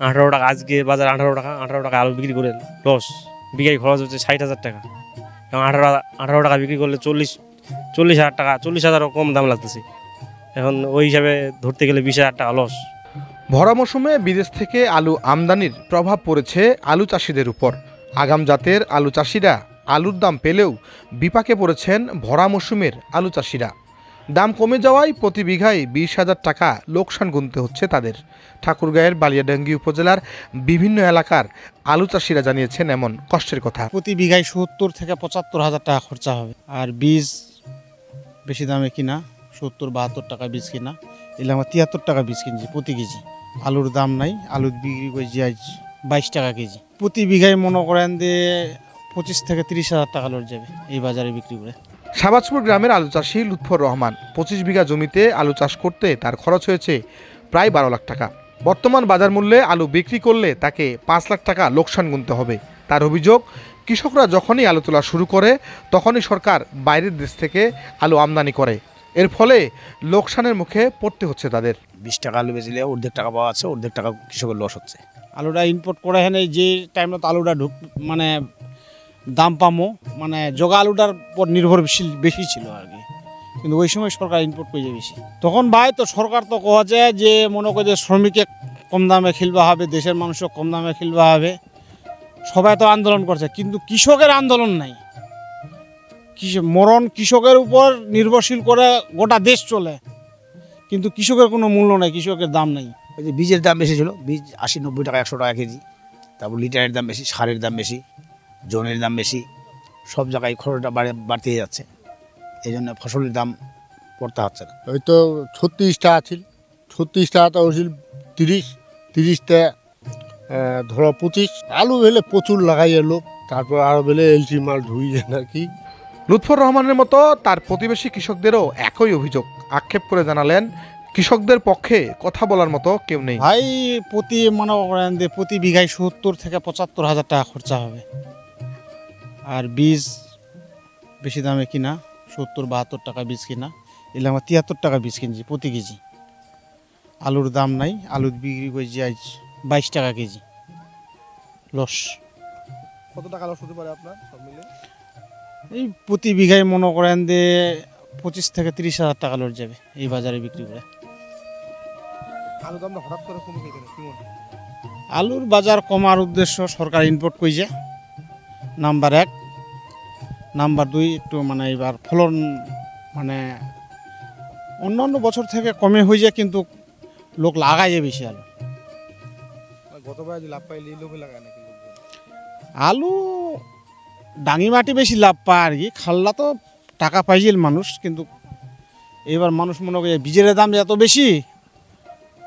আঠারো টাকা, আজকে বাজার আঠারো টাকা আঠারো টাকা আলু বিক্রি করে লস। বিঘায় খরচ হচ্ছে ষাট হাজার টাকা। এবং আঠারো আঠারো টাকা বিক্রি করলে চল্লিশ চল্লিশ হাজার টাকা, চল্লিশ হাজারও কম দাম লাগতেছে। এখন ওই হিসাবে ধরতে গেলে বিশ হাজার টাকা লস। ভরা মৌসুমে বিদেশ থেকে আলু আমদানির প্রভাব পড়েছে আলু চাষিদের উপর। আগাম জাতের আলু চাষিরা আলুর দাম পেলেও বিপাকে পড়েছেন ভরা মৌসুমের আলু চাষিরা। দাম কমে যাওয়ায় প্রতি বিঘায় বিশ হাজার টাকা লোকসান গুনতে হচ্ছে তাদের। ঠাকুরগাঁয়ের বালিয়াডাঙ্গি উপজেলার বিভিন্ন এলাকার আলু চাষিরা জানিয়েছেন এমন কষ্টের কথা। প্রতি বিঘায় সত্তর থেকে পঁচাত্তর হাজার টাকা খরচা হবে। আর বীজ বেশি দামে কিনা, সত্তর, বাহাত্তর টাকা বীজ কিনা, এলে আমার তিয়াত্তর টাকা বীজ কিনছি প্রতি কেজি। আলুর দাম নাই, আলু বিক্রি করছি আজ বাইশ টাকা কেজি। প্রতি বিঘায় মনে করেন যে পঁচিশ থেকে তিরিশ হাজার টাকা লোড যাবে এই বাজারে বিক্রি করে। শাহবাজপুর গ্রামের আলু চাষি লুৎফর রহমান পঁচিশ বিঘা জমিতে আলু চাষ করতে তার খরচ হয়েছে প্রায় বারো লাখ টাকা। বর্তমান বাজার মূল্যে আলু বিক্রি করলে তাকে পাঁচ লাখ টাকা লোকসান গুনতে হবে। তার অভিযোগ, কৃষকরা যখনই আলু তোলা শুরু করে, তখনই সরকার বাইরের দেশ থেকে আলু আমদানি করে। এর ফলে লোকসানের মুখে পড়তে হচ্ছে তাদের। বিশ টাকা আলু বেচলে অর্ধেক টাকা পাওয়া আছে অর্ধেক টাকা কৃষকের লস হচ্ছে। আলুটা ইম্পোর্ট করে এখানে যে টাইমটা আলুটা ঢুক মানে দাম পামো মানে জগা আলুটার পর নির্ভরশীল বেশি ছিল আর কি। কিন্তু ওই সময় সরকার ইম্পোর্ট করে বেশি। তখন ভাই তো সরকার তো কোয়া যায় যে, মনে করে যে শ্রমিকে কম দামে খেলবা হবে, দেশের মানুষও কম দামে খেলবা হবে। সবাই তো আন্দোলন করছে, কিন্তু কৃষকের আন্দোলন নাই। মরণ কৃষকের উপর নির্ভরশীল করে গোটা দেশ চলে। কিন্তু কৃষকের কোনো মূল্য নাই, কৃষকের দাম নেই। ওই যে বীজের দাম বেশি ছিল, বীজ আশি নব্বই টাকা, একশো টাকা কেজি। তারপর লিটারের দাম বেশি, সারের দাম বেশি। জনের দাম বেশি সব জায়গায় খরচটা বাড়ে বাড়তে যাচ্ছে। এই জন্য ফসলের দাম পড়তে হচ্ছে না। ওই তো ছত্রিশটা আছিল ছত্রিশটা তো হয়েছিল তিরিশ তিরিশটা ধরো পঁচিশ। আলু বেলে প্রচুর লাগাই এলো তারপর আরও বেলে এলসি মাল ধুইয়ে নাকি। লুৎফর রহমানের মতো তার প্রতিবেশী কৃষকদেরও একই অভিযোগ। আক্ষেপ করে জানালেন কৃষকদের পক্ষে কথা বলার মতো কেউ নেই। ভাই প্রতি মনে করেন যে প্রতি বিঘায় সত্তর থেকে পঁচাত্তর হাজার টাকা খরচা হবে। আর বীজ বেশি দামে কিনা সত্তর বাহাত্তর টাকা বীজ কিনা এলে আমার তিয়াত্তর টাকা বীজ কিনছি প্রতি কেজি। আলুর দাম নাই আলু বিক্রি করছি আজ বাইশ টাকা কেজি। লস। কত টাকা লস হতে পারে আপনার সব মিলে এই প্রতি বিঘায় মনে করেন যে পঁচিশ থেকে তিরিশ হাজার টাকা লোড যাবে এই বাজারে বিক্রি করে। আলু দামটা হঠাৎ করে কমে? আলুর বাজার কমার উদ্দেশ্য সরকার ইম্পোর্ট করেছে নাম্বার এক। নাম্বার দুই একটু মানে এবার ফলন মানে অন্য অন্য বছর থেকে কমে হয়ে যায় কিন্তু লোক লাগায় যে বেশি আলু। গতবার লাভ পাইলে লোভে লাগায় নাকি আলু ডাঙি মাটি বেশি লাভ পায় আর কি। খাল্লা তো টাকা পাইছিল মানুষ কিন্তু এবার মানুষ মনে করে বীজের দাম যে এত বেশি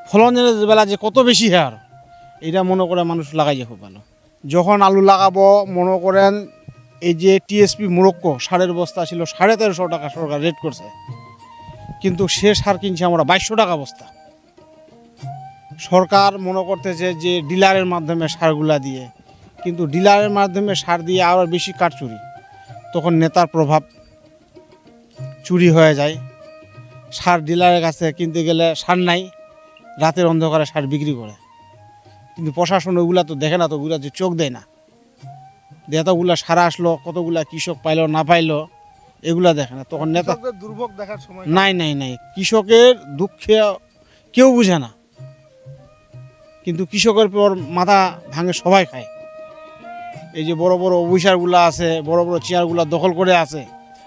ফলনের বেলা যে কত বেশি হার এটা মনে করে মানুষ লাগাইছে খুব ভালো। যখন আলু লাগাবো, মনে করেন এই যে টিএসপি মোরক্কো, সারের বস্তা ছিল সাড়ে তেরোশো টাকা সরকার রেট করছে। কিন্তু সে সার কিনছে আমরা বাইশশো টাকা বস্তা। সরকার মনে করতেছে যে ডিলারের মাধ্যমে সারগুলা দিয়ে, কিন্তু ডিলারের মাধ্যমে সার দিয়ে আরও বেশি কাঠ চুরি তখন নেতার প্রভাব চুরি হয়ে যায়। সার ডিলারের কাছে কিনতে গেলে সার নাই, রাতের অন্ধকারে সার বিক্রি করে। কিন্তু প্রশাসন ওগুলা তো দেখে না তো ওগুলা যে চোখ দেয় না। যে এতগুলা সার আসলো কতগুলা কৃষক পাইলো না পাইলো এগুলা দেখে না। তখন নেতা দুর্ভোগ দেখার সময় নাই নাই নাই। কৃষকের দুঃখে কেউ বুঝে না। কিন্তু কৃষকের পর মাথা ভাঙে সবাই খায়। এই যে বড় বড় অফিসারগুলো আছে বড় বড় চেয়ারগুলো দখল করে আছে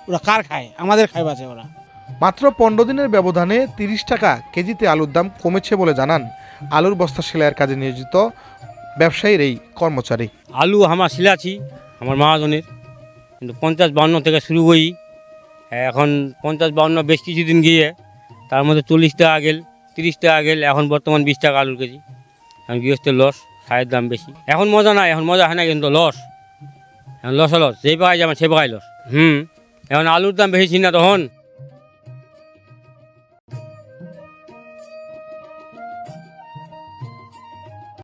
ওরা কার খায়? আমাদের খায় বাঁচে ওরা। মাত্র পনেরো দিনের ব্যবধানে তিরিশ টাকা কেজিতে আলুর দাম কমেছে বলে জানান আলুর বস্তা সেলাইয়ের কাজে নিয়োজিত ব্যবসায়ীর এই কর্মচারী। আলু আমার শিলাছি আমার মহাজনের। কিন্তু পঞ্চাশ বাউন্ন থেকে শুরু করি। এখন পঞ্চাশ বাউন্ন বেশ কিছুদিন গিয়ে তার মধ্যে চল্লিশ টাকা গেল, তিরিশ টাকা গেল, এখন বর্তমান বিশ টাকা আলুর কেজি। এখন গৃহস্থের লস, সারের দাম বেশি। এখন মজা নাই, এখন মজা হয় না কিন্তু লস। এখন লস লস, যেই পাকায় যাবেন সে পাকায় লস। হুম, এখন আলুর দাম বেশি না তখন।